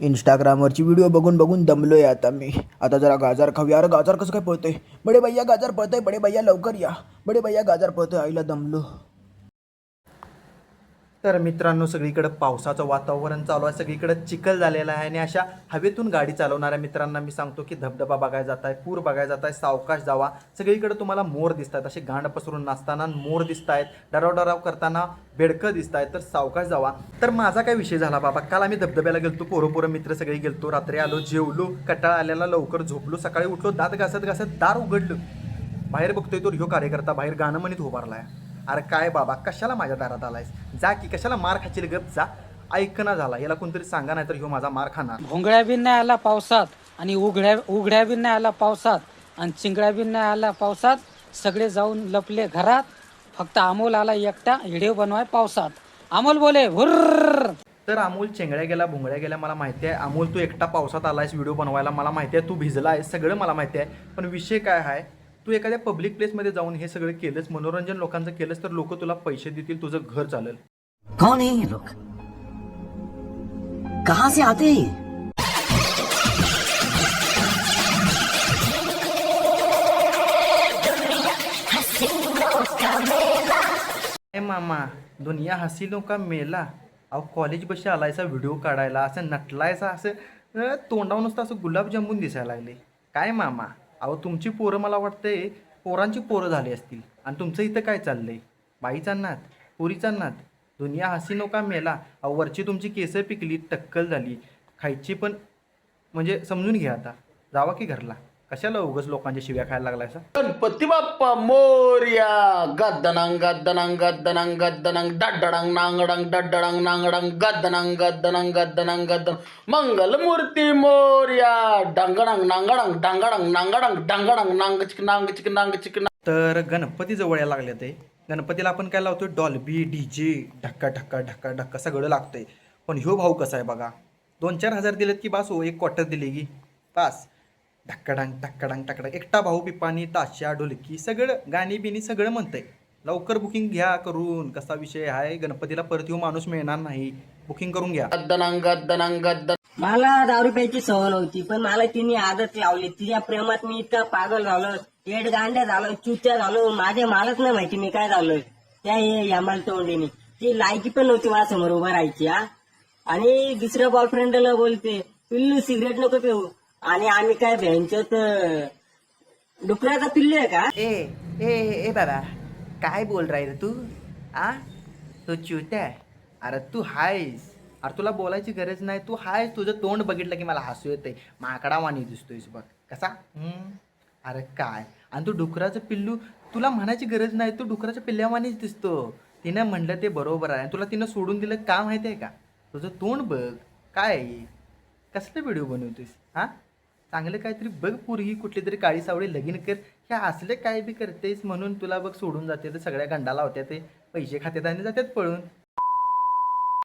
इंस्टाग्रामवरची video बघून बघून दमलो आहे आता मी. आता जरा गाजर खाऊया. अरे गाजर कसं काय पळतंय? बडे भैया गाजर पळतंय. बडे भैया लवकर या. बडे भैया गाजर पळतोय. आईला दमलो. तर मित्रांनो सगळीकडे पावसाचं वातावरण चालू आहे सगळीकडे चिखल झालेला आहे आणि अशा हवेतून गाडी चालवणाऱ्या मित्रांना मी सांगतो की धबधबा बघायला जात आहे पूर बघायला जात आहे सावकाश जावा. सगळीकडे तुम्हाला मोर दिसत आहेत असे गांड पसरून नाचताना मोर दिसत आहेत डराव डराव करताना बेडकं दिसत आहेत तर सावकाश जावा. तर माझा काय विषय झाला बाबा काल आम्ही धबधब्याला गेलतो पोरं पोरं मित्र सगळे गेलतो रात्री आलो जेवलो कटाळा आल्याला लवकर झोपलो सकाळी उठलो दात घासत घासत दार उघडलं. बाहेर बघतोय तो ह्यो कार्यकर्ता बाहेर गाणं म्हणत उभारलाय अरे काय बाबा कशाला माझ्या दारात आलायस? जा की कशाला मार खाशील गप जा. ऐकना झाला याला कोणतरी सांगा नाही तर ह्यो माझा मार खाणार. भोंगळ्या बी नाही आला पावसात आणि उघड्या उघड्या बी नाही आला पावसात आणि चिंगड्या बी नाही आला पावसात सगळे जाऊन लपले घरात. फक्त अमोल आला एकटा व्हिडिओ बनवाय पावसात. अमोल बोले हुर्र. तर अमोल चेंगड्या गेला भुंगड्या गेल्या मला माहिती आहे. अमोल तू एकटा पावसात आलायस व्हिडिओ बनवायला. मला माहिती आहे तू भिजला आहेस सगळं मला माहिती आहे. पण विषय काय आहे तू एखाद्या पब्लिक प्लेसमध्ये जाऊन हे सगळं केलंस मनोरंजन लोकांचं केलंस तर लोक तुला पैसे देतील तुझं घर चालेल. कौन है ये लोग? कहां से आते हैं ये? ए मामा दुनिया हसीनो का मेला. अहो कॉलेज बशी आलायसा व्हिडिओ काढायला असं नटलायसा असं अं, तोंडावर नुसतं असं गुलाबजामुन दिसायला लागले. काय मामा? अहो तुमची पोरं मला वाटतंय पोरांची पोरं झाली असतील. आणि तुमचं इथं काय चाललंय? बाईचा नात पोरीचा नात. दुनिया हसीनो का मेला. अहो वरची तुमची केसं पिकली टक्कल झाली. खायची पण म्हणजे समजून घ्या आता. जावा की घरला. कशाला उगच लोकांच्या शिव्या खायला लागलायसा? गणपती बाप्पा मोर्या! गद्दनांग गद्दनांग गद्दनांग गद्दनांग डड्डडांग नांगडांग डड्डडांग नांगडांग गद्दनांग गद्दनांग गद्दनांग गद्दन मंगलमूर्ती मोर्या! डांगडांग नांगडांग डांगडांग नांगडांग डांगडांग नांग चिक नांग चिक नांग चिक तर गणपती जवळ यायला लागले ते. गणपतीला आपण काय लावतोय? डॉल्बी डी जे ढक्का ढक्का ढक्का ढक्का सगळं लागतंय. पण ह्यो भाऊ कसा आहे बघा? दोन चार हजार दिलेत की बास हो एक क्वार्टर दिली की. बास. ढक्काडांग टक्काडांग टक्काडांग एकटा भाऊ पिपाणी ताशा ढोलकी सगळं गाणी बिणी सगळं म्हणतंय. लवकर बुकिंग घ्या करून. कसा विषय आहे गणपतीला परत येऊ माणूस मिळणार नाही. बुकिंग करून घ्या. मला दारू प्यायची सवय नव्हती पण मला तिने आदत लावली. तिच्या प्रेमात मी इतका पागल झालो. पेट गांड्या झालो चुत्या झालो. माझ्या मलाच नाही माहिती मी काय झालोय त्या यामाल तोंडीने. ती लायकी पण नव्हती माझ्यासमोर उभा राहायची हा. आणि दुसऱ्या बॉयफ्रेंडला बोलते पिल्लू सिगरेट नको पिऊ. आणि आम्ही काय बँकेत डुकऱ्याचा पिल्लू आहे का? ए ए ए बाबा काय बोल राही रे तू? आ? तू चुत्या अरे तू हायस. अरे तुला बोलायची गरज नाही. तू हायस. तुझं तोंड बघितलं की मला हसू येतंय. माकडा वाणी दिसतोयस बघ. कसा? हम्म? अरे काय? आणि तू डुकराचं पिल्लू तुला म्हणायची गरज नाही. तू डुकराच्या पिल्ल्यावानीच दिसतो. तिनं म्हणलं ते बरोबर आहे. आणि तुला तिनं सोडून दिलं का माहिती आहे का? तुझं तोंड बघ. काय? आहे? कसलं व्हिडिओ बनवतोस हां चांगलं काहीतरी बघ पोरगी कुठली तरी काळी सावळी लगीन कर. ह्या असले काय बी करतेस म्हणून तुला बघ सोडून जाते तर सगळ्या गंडाला होत्या ते. पैसे खात्यात आणि जातात पळून.